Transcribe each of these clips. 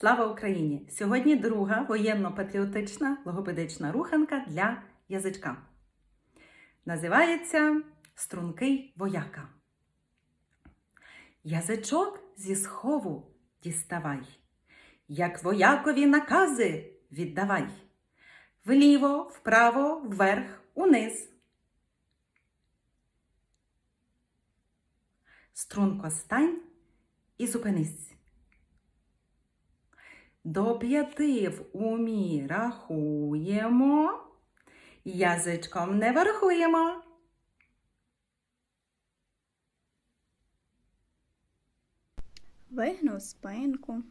Слава Україні! Сьогодні друга воєнно-патріотична логопедична руханка для язичка. Називається Стрункий вояка. Язичок зі схову діставай, як воякові накази віддавай. Вліво, вправо, вверх, униз. Струнко стань і зупинись. До п'яти в умі рахуємо, язичком не вархуємо. Вигнув спинку.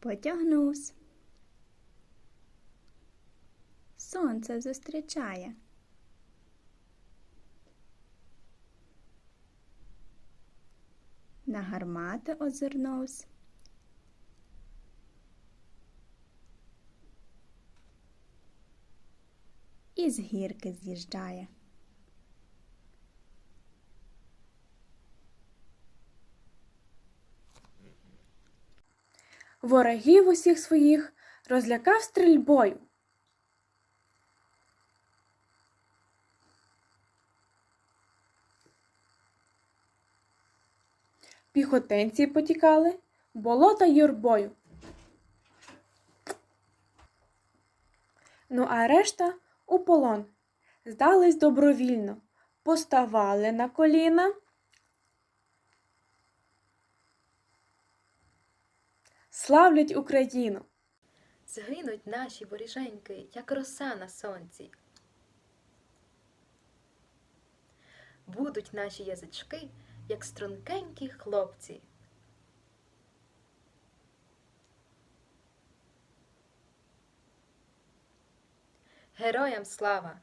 Потягнувся. Сонце зустрічає. На гармати озирнувся. І з гірки з'їжджає. Ворогів усіх своїх розлякав стрільбою. Піхотинці потікали болота юрбою. Ну, а решта у полон. Здались добровільно, поставали на коліна. Славлять Україну! Згинуть наші воріженьки, як роса на сонці. Будуть наші язички, як стрункенькі хлопці. Героям слава!